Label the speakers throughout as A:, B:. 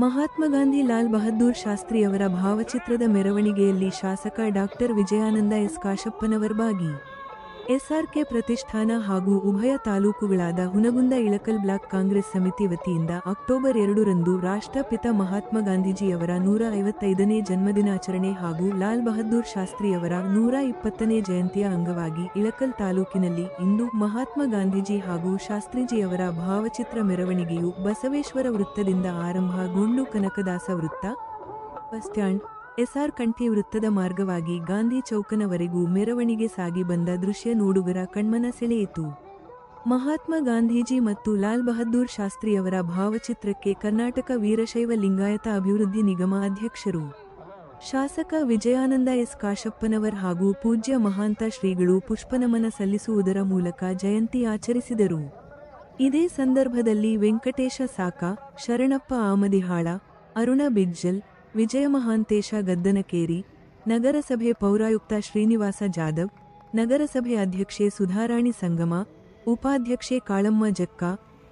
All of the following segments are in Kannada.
A: ಮಹಾತ್ಮ ಗಾಂಧಿ ಲಾಲ್ ಬಹದ್ದೂರ್ ಶಾಸ್ತ್ರಿ ಅವರ ಭಾವಚಿತ್ರದ ಮೆರವಣಿಗೆಯಲ್ಲಿ ಶಾಸಕ ಡಾಕ್ಟರ್ ವಿಜಯಾನಂದ ಎಸ್ ಕಾಶಪ್ಪನವರ್ ಭಾಗಿ. ಎಸ್ಆರ್ಕೆ ಪ್ರತಿಷ್ಠಾನ ಹಾಗೂ ಉಭಯ ತಾಲೂಕುಗಳಾದ ಹುನಗುಂದ ಇಳಕಲ್ ಬ್ಲಾಕ್ ಕಾಂಗ್ರೆಸ್ ಸಮಿತಿ ವತಿಯಿಂದ ಅಕ್ಟೋಬರ್ ಎರಡರಂದು ರಾಷ್ಟ್ರಪಿತ ಮಹಾತ್ಮ ಗಾಂಧೀಜಿಯವರ ನೂರ ಐವತ್ತೈದನೇ ಜನ್ಮದಿನಾಚರಣೆ ಹಾಗೂ ಲಾಲ್ ಬಹದ್ದೂರ್ ಶಾಸ್ತ್ರಿಯವರ ನೂರ ಇಪ್ಪತ್ತನೇ ಜಯಂತಿಯ ಅಂಗವಾಗಿ ಇಳಕಲ್ ತಾಲೂಕಿನಲ್ಲಿ ಇಂದು ಮಹಾತ್ಮ ಗಾಂಧೀಜಿ ಹಾಗೂ ಶಾಸ್ತ್ರೀಜಿಯವರ ಭಾವಚಿತ್ರ ಮೆರವಣಿಗೆಯು ಬಸವೇಶ್ವರ ವೃತ್ತದಿಂದ ಆರಂಭ ಆರಂಭಗೊಂಡು ಕನಕದಾಸ ವೃತ್ತ, ಬಸ್ ಎಸ್ಆರ್ ಕಂಠಿ ವೃತ್ತದ ಮಾರ್ಗವಾಗಿ ಗಾಂಧಿ ಚೌಕನವರೆಗೂ ಮೆರವಣಿಗೆ ಸಾಗಿ ಬಂದ ದೃಶ್ಯ ನೋಡುಗರ ಕಣ್ಮನ ಸೆಳೆಯಿತು. ಮಹಾತ್ಮ ಗಾಂಧೀಜಿ ಮತ್ತು ಲಾಲ್ ಬಹದ್ದೂರ್ ಶಾಸ್ತ್ರಿಯವರ ಭಾವಚಿತ್ರಕ್ಕೆ ಕರ್ನಾಟಕ ವೀರಶೈವ ಲಿಂಗಾಯತ ಅಭಿವೃದ್ಧಿ ನಿಗಮ ಅಧ್ಯಕ್ಷರು. ಶಾಸಕ ವಿಜಯಾನಂದ ಎಸ್ ಕಾಶಪ್ಪನವರ್ ಹಾಗೂ ಪೂಜ್ಯ ಮಹಾಂತ ಶ್ರೀಗಳು ಪುಷ್ಪನಮನ ಸಲ್ಲಿಸುವುದರ ಮೂಲಕ ಜಯಂತಿ ಆಚರಿಸಿದರು. ಇದೇ ಸಂದರ್ಭದಲ್ಲಿ ವೆಂಕಟೇಶ ಸಾಕ, ಶರಣಪ್ಪ ಆಮದಿಹಾಳ, ಅರುಣ ಬಿಜ್ಜಲ್ ವಿಜಯ ಮಹಾಂತೇಶ ಗದ್ದನಕೇರಿ, ನಗರಸಭೆ ಪೌರಾಯುಕ್ತ ಶ್ರೀನಿವಾಸ ಜಾಧವ್, ನಗರಸಭೆ ಅಧ್ಯಕ್ಷೆ ಸುಧಾರಾಣಿ ಸಂಗಮ, ಉಪಾಧ್ಯಕ್ಷೆ ಕಾಳಮ್ಮ ಜಕ್ಕ,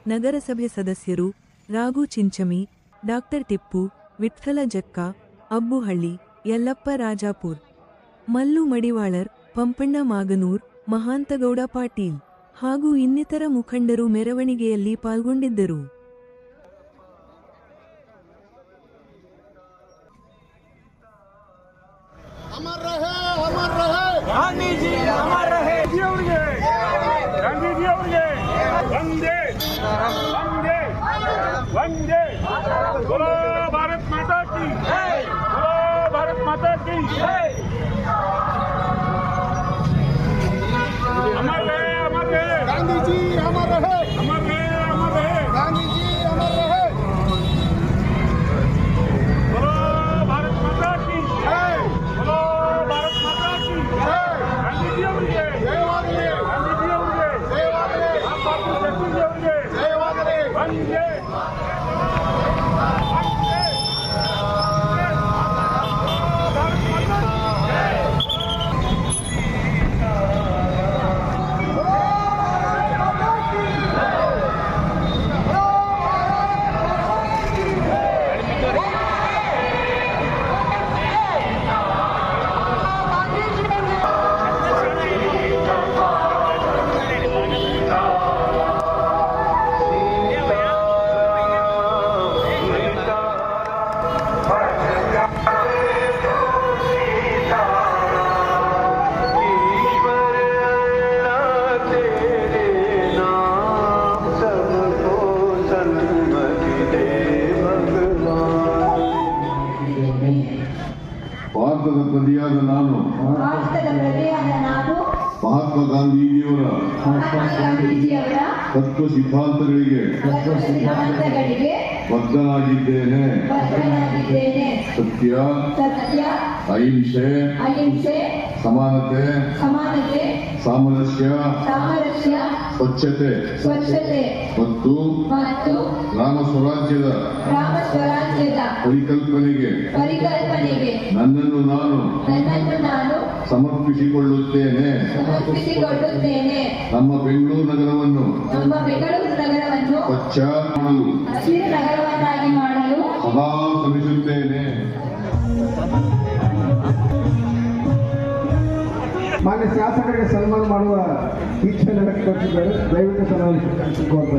A: ನಗರಸಭೆ ಸದಸ್ಯರು ರಾಘು ಚಿಂಚಮಿ, ಡಾಕ್ಟರ್ ಟಿಪ್ಪು, ವಿಠ್ಠಲ ಜಕ್ಕ ಅಬ್ಬುಹಳ್ಳಿ ಯಲ್ಲಪ್ಪ ರಾಜಾಪುರ್, ಮಲ್ಲು ಮಡಿವಾಳರ್, ಪಂಪಣ್ಣ ಮಾಗನೂರ್, ಮಹಾಂತಗೌಡ ಪಾಟೀಲ್ ಹಾಗೂ ಇನ್ನಿತರ ಮುಖಂಡರು ಮೆರವಣಿಗೆಯಲ್ಲಿ ಪಾಲ್ಗೊಂಡಿದ್ದರು.
B: गांधी जी अमर रहे।
C: गांधी जी और
B: ये वंदे। वंदे। वंदे।
C: बोलो भारत माता की। बोलो भारत माता की।
D: ಭಾರತದ ಪ್ರಜೆಯಾದ ನಾನು. ಮಹಾತ್ಮ ಗಾಂಧೀಜಿಯವರ. ತತ್ವ ಸಿದ್ಧಾಂತಗಳಿಗೆ. ಬದ್ಧನಾಗಿದ್ದೇನೆ ಸತ್ಯ. ಅಹಿಂಸೆ. ಸಮಾನತೆ. ಸಾಮರಸ್ಯ. ಸ್ವಚ್ಛತೆ.
E: ಸ್ವಚ್ಛತೆ.
D: ಮತ್ತು
E: ಮತ್ತು
D: ಗ್ರಾಮ ಸ್ವರಾಜ್ಯದ
E: ಗ್ರಾಮ ಸ್ವರಾಜ್ಯದ
D: ಪರಿಕಲ್ಪನೆಗೆ
E: ಪರಿಕಲ್ಪನೆಗೆ
D: ನನ್ನನ್ನು ನಾನು
E: ನನ್ನನ್ನು ನಾನು
D: ಸಮರ್ಪಿಸಿಕೊಳ್ಳುತ್ತೇನೆ.
E: ಸಮರ್ಪಿಸಿಕೊಳ್ಳುತ್ತೇನೆ.
D: ನಮ್ಮ ಬೆಂಗಳೂರು ನಗರವನ್ನು
E: ನಮ್ಮ ಬೆಂಗಳೂರು ನಗರವನ್ನು
D: ಸ್ವಚ್ಛ ಮಾಡಲು
E: ಹಸಿರು ನಗರವನ್ನಾಗಿ ಮಾಡಲು
F: ಶಾಸಕರಿಗೆ ಸನ್ಮಾನ ಮಾಡುವ ಇಚ್ಛೆ ವ್ಯಕ್ತಪಡಿಸಿದ್ದಾರೆ ದಯವಿಟ್ಟು ಸನ್ಮಾನ ಕೋರ್ತಾ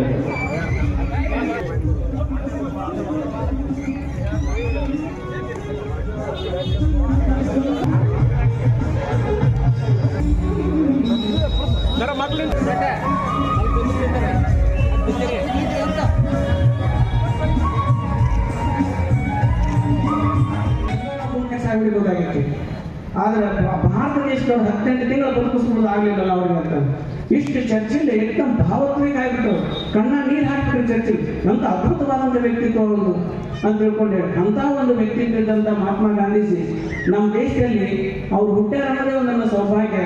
G: ಆದ್ರೆ ಭಾರತ ದೇಶದವ್ರು ಹತ್ತೆಂಟು ತಿಂಗಳು ಬದುಕಿಸ್ಬೋದು ಆಗ್ಲಿಲ್ಲ ಅವ್ರಿಗೆ ಅಂತ. ಇಷ್ಟು ಚರ್ಚಿಲ್ಲ ಎಂತ ಭಾವತ್ವಿಕ ಆಗ್ಬಿಟ್ಟು ಕಣ್ಣ ನೀರು ಹಾಕ್ಬಿಟ್ಟು ಚರ್ಚೆ ಅಂತ ಒಂದು ವ್ಯಕ್ತಿತ್ವ ಒಂದು ಅಂತ ತಿಳ್ಕೊಂಡೆ. ಅಂತ ಒಂದು ವ್ಯಕ್ತಿ ಇದ್ದಂಥ ಮಹಾತ್ಮ ಗಾಂಧೀಜಿ ನಮ್ಮ ದೇಶದಲ್ಲಿ ಅವ್ರು ಹುಟ್ಟೆ ಅನ್ನೋದೇ ಒಂದು ನನ್ನ ಸೌಭಾಗ್ಯ.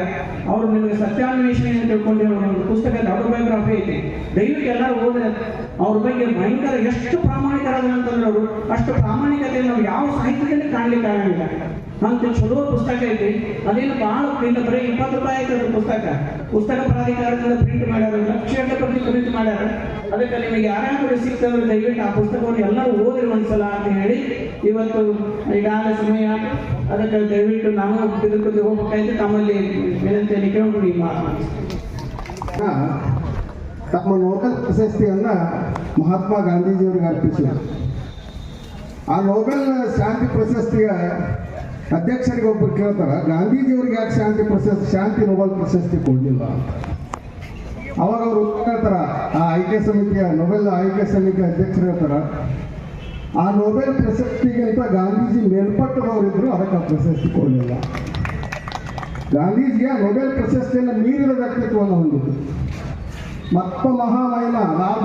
G: ಅವ್ರು ನಿಮಗೆ ಸತ್ಯಾನ್ವೇಷಣೆ ಅಂತ ತಿಳ್ಕೊಂಡೆ ಒಂದು ಪುಸ್ತಕ ಆಟೋಬಯೋಗ್ರಫಿ ಐತಿ. ದಯವಿಟ್ಟು ಎಲ್ಲರೂ ಓದ್ರೆ. ಅವ್ರ ಬಗ್ಗೆ ಭಯಂಕರ ಎಷ್ಟು ಪ್ರಾಮಾಣಿಕರಾದ ಅಂತಂದ್ರೆ ಅವರು, ಅಷ್ಟು ಪ್ರಾಮಾಣಿಕತೆ ನಾವು ಯಾವ ಸಾಹಿತ್ಯದಲ್ಲಿ ಕಾಣಲಿಕ್ಕೆ ಆಗಂಗಿಲ್ಲ ಅಂತ ಚಲೋ ಪುಸ್ತಕ ಐತಿ. ಅದೇನು ಭಾಳ ಪ್ರಿಂಟ್ ಬರೀ ಇಪ್ಪತ್ತು ರೂಪಾಯಿ ಐತೆ ಅದು ಪುಸ್ತಕ. ಪುಸ್ತಕ ಪ್ರಾಧಿಕಾರದಿಂದ ಪ್ರಿಂಟ್ ಮಾಡ್ಯಾರ, ಲಕ್ಷ ಪ್ರತಿ ಪ್ರಿಂಟ್ ಮಾಡ್ಯಾರ. ಅದಕ್ಕೆ ನಿಮಗೆ ಯಾರ್ಯಾರು ಸಿಗ್ತದ್ರೆ ದಯವಿಟ್ಟು ಆ ಪುಸ್ತಕವನ್ನು ಎಲ್ಲರೂ ಓದಿರಿ ಒಂದ್ಸಲ ಅಂತ ಹೇಳಿ ಇವತ್ತು ಈಗಾಗಲೇ ಸಮಯ. ಅದಕ್ಕೆ ದಯವಿಟ್ಟು ನಾನು ಇದಕ್ಕೆ ಹೋಗ್ಬೇಕಾಯ್ತು. ತಮ್ಮಲ್ಲಿ ವಿನಂತಿಯಲ್ಲಿ ಕೇಳ್ಕೊಂಡು ಈ
F: ತಮ್ಮ ನೋಬೆಲ್ ಪ್ರಶಸ್ತಿಯನ್ನ ಮಹಾತ್ಮ ಗಾಂಧೀಜಿಯವರಿಗೆ ಅರ್ಪಿಸಿದರು ಆ ನೋಬೆಲ್ ಶಾಂತಿ ಪ್ರಶಸ್ತಿಯ ಅಧ್ಯಕ್ಷರಿಗೆ ಒಬ್ಬರು ಕೇಳ್ತಾರ ಗಾಂಧೀಜಿಯವ್ರಿಗೆ ಯಾಕೆ ಶಾಂತಿ ಪ್ರಶಸ್ತಿ, ಶಾಂತಿ ನೊಬೆಲ್ ಪ್ರಶಸ್ತಿ ಕೊಡಲಿಲ್ಲ ಅಂತ. ಅವಾಗ ಅವರು ಕೇಳ್ತಾರ ಆ ಆಯ್ಕೆ ಸಮಿತಿಯ, ನೊಬೆಲ್ ಆಯ್ಕೆ ಸಮಿತಿ ಅಧ್ಯಕ್ಷರು ಹೇಳ್ತಾರ, ಆ ನೊಬೆಲ್ ಪ್ರಶಸ್ತಿಗಿಂತ ಗಾಂಧೀಜಿ ಮೇಲ್ಪಟ್ಟದವರಿದ್ರು ಅದಕ್ಕೆ ಆ ಪ್ರಶಸ್ತಿ ಕೊಡಲಿಲ್ಲ. ಗಾಂಧೀಜಿಯ ನೊಬೆಲ್ ಪ್ರಶಸ್ತಿಯನ್ನು ಮೀರಿದ ವ್ಯಕ್ತಿತ್ವವನ್ನು ಹೊಂದಿದ್ದು ಮತ್ತ ಮಹಾಮಯನ ಲಾಲ್